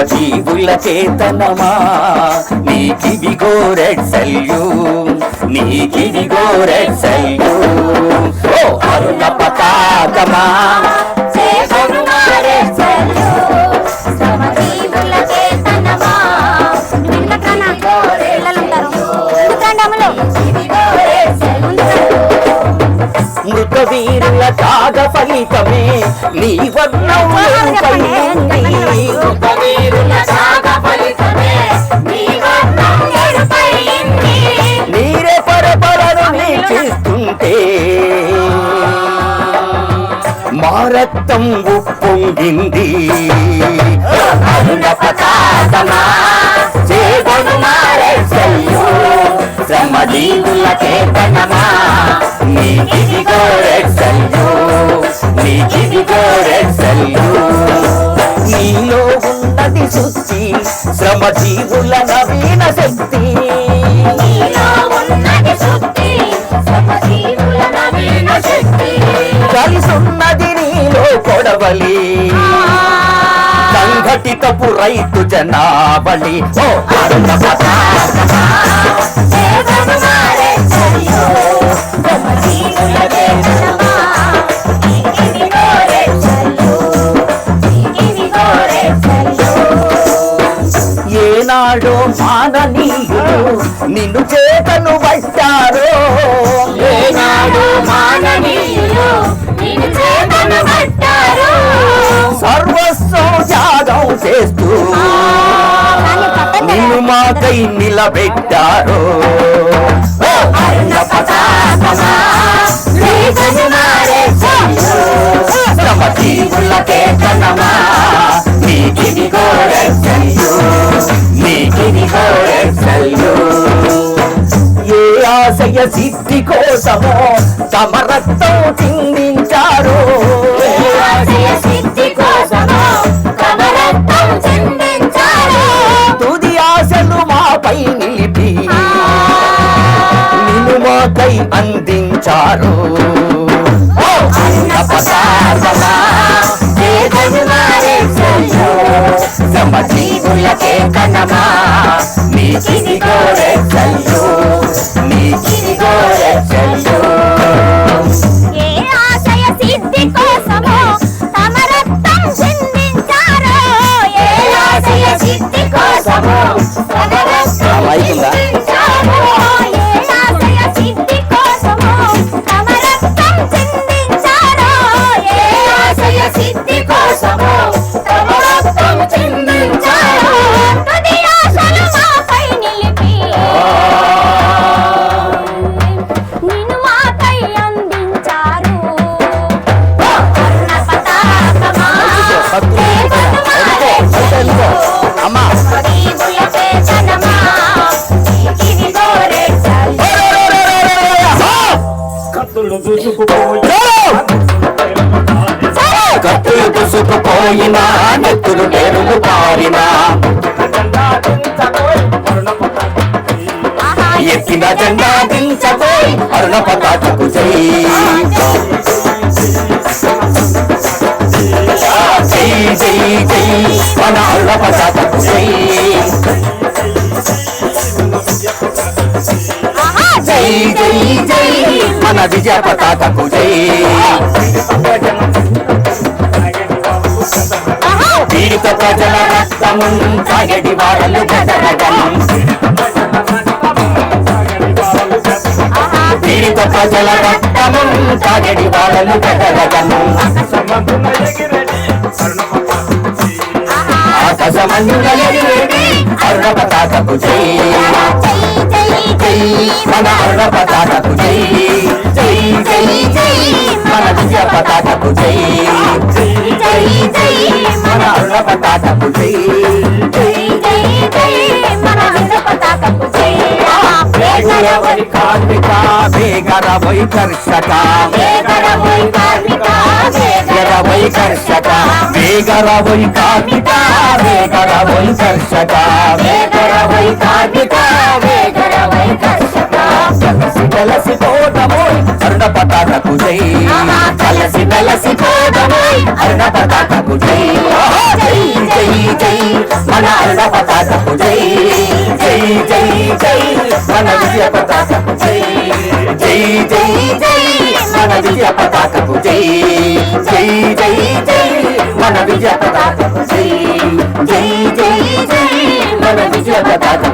జీవుల చేతనమా? నీకివిగో రెడ్ సల్యూ నీకివిగో రెడ్ సల్యూ. ఓ అరుణ పతాకమా? మృత వీరుల త్యాగ ఫలితమే నీ వర్ణం మారత్తం ఉప్పొంగింది. అరుణ పతాకమా చేదను మారే చెయ్యు. శ్రమ జీవుల కేతనమా నీలో ఉన్నది శుద్ధి శ్రమ జీవుల నవీన శక్తి. జనావళి సంఘటితపు రైతు జనావళి. ఓ ఏనాడో మాననీయుడు నిన్ను చేతను పట్టారో ఏనాడో మాననీయుడు నిన్ను నిలబెట్టారు. ఓ అరుణ పతాకమా, రేఖను మారే ఏ ఆశయ సిద్ధి కోసమో తమ రక్తం తిండి మాకై అందించారు శ్రమ జీవులకే కనమా రెచ్చల్యు, దుసుకుపోయినా నెత్తులు నేరులు పారినా. ఎక్కిన జెండా దించబోయ్ అరుణ పతాకకు జై జై జై జై మన అరుణ పతాకకు జై జై జై జై మన విజయ పతాకకు జై పీడిత ప్రజల రక్తము తాగడి వారలు గదరగనం పీడిత ప్రజల రక్తము తాగడి వారలు గదరగనం ఆహా. ఆకాశమందుల ఎగిరేటి జై జై మన అర్ణ పతాకపు జై జై జై జై మన విజయ పతాకపు జై మన అరుణ జై. వేగరవై కార్మిక వేగరవై కర్షక. వేగరవై కార్మిక వేగరవై కర్షక వేగరవై కార్మిక వేగరవై కర్షక. వేగరవై కార్మిక వేగరవై కర్షక కలసి కలసి అరుణ పతాకకు జై. కలసి కలసి పోటమోయ్ అరుణ పతాకకు జై. జై మన అరుణ పతాకపు జై జై జై జై మన విజయ పతాకపు జై జై జై జై మన విజయ పతాకపు జై జై జై జై మన విజయ పతాకపు జై జై జై జై మన విజయ పతాకపు